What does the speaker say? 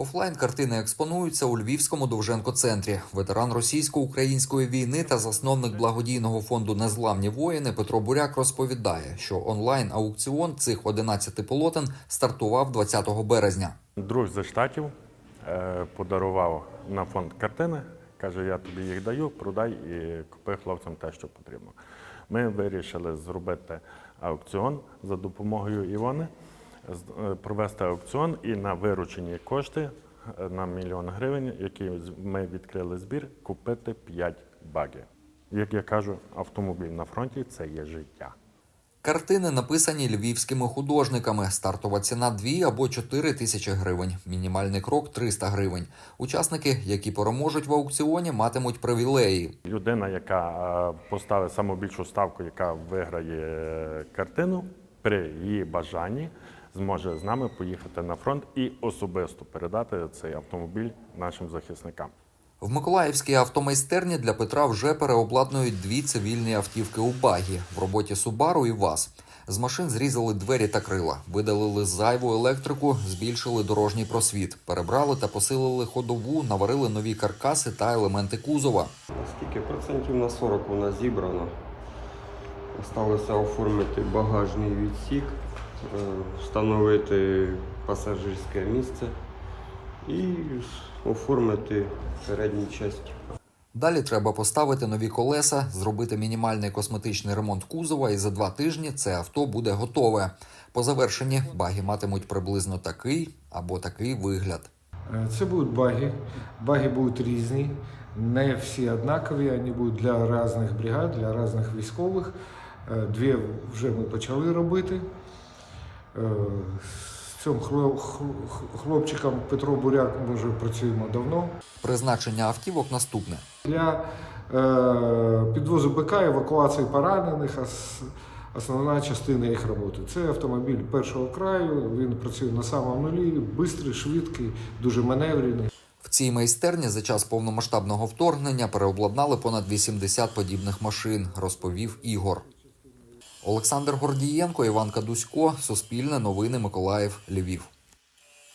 Офлайн картини експонуються у Львівському Довженко-центрі. Ветеран російсько-української війни та засновник благодійного фонду Незламні воїни Петро Буряк розповідає, що онлайн аукціон цих 11 полотен стартував 20 березня. Друг зі штатів е, подарував на фонд картини. Каже, я тобі їх даю, продай і купи хлопцям те, що потрібно. Ми вирішили зробити аукціон за допомогою Івони, провести аукціон і на виручені кошти е, на мільйон гривень, які ми відкрили збір, купити 5 багів. Як я кажу, автомобіль на фронті це є життя. Картини написані львівськими художниками. Стартова ціна 2 або 4 тисячі гривень. Мінімальний крок 300 гривень. Учасники, які переможуть в аукціоні, матимуть привілеї. Людина, яка е, поставить саму більшу ставку, яка виграє е, картину, при її бажанні зможе з нами поїхати на фронт і особисто передати цей автомобіль нашим захисникам. В Миколаївській автомайстерні для Петра вже переобладнують дві цивільні автівки у багі в роботі Субару і ВАЗ. З машин зрізали двері та крила, видалили зайву електрику, збільшили дорожній просвіт, перебрали та посилили ходову, наварили нові каркаси та елементи кузова. Скільки процентів на 40 у нас зібрано. Осталося оформити багажний відсік, встановити пасажирське місце і оформити передню частину. Далі треба поставити нові колеса, зробити мінімальний косметичний ремонт кузова, і за два тижні це авто буде готове. По завершенні баги матимуть приблизно такий або такий вигляд. Е, Це будуть баги. Баги будуть різні, не всі однакові, вони будуть для різних бригад, для різних військових. Е, Дві вже ми почали робити. Е, З цим хлопчиком Петро Буряк ми вже працюємо давно. Призначення автівок наступне. Для е, підвозу БК, евакуації поранених, основна частина їх роботи. Це автомобіль першого краю, він працює на самому нулі, швидкий, швидкий, дуже маневрений. В цій майстерні за час повномасштабного вторгнення переобладнали понад 80 подібних машин, розповів Ігор. Олександр Гордієнко, Іван Кадусько, Суспільне новини Миколаїв, Львів.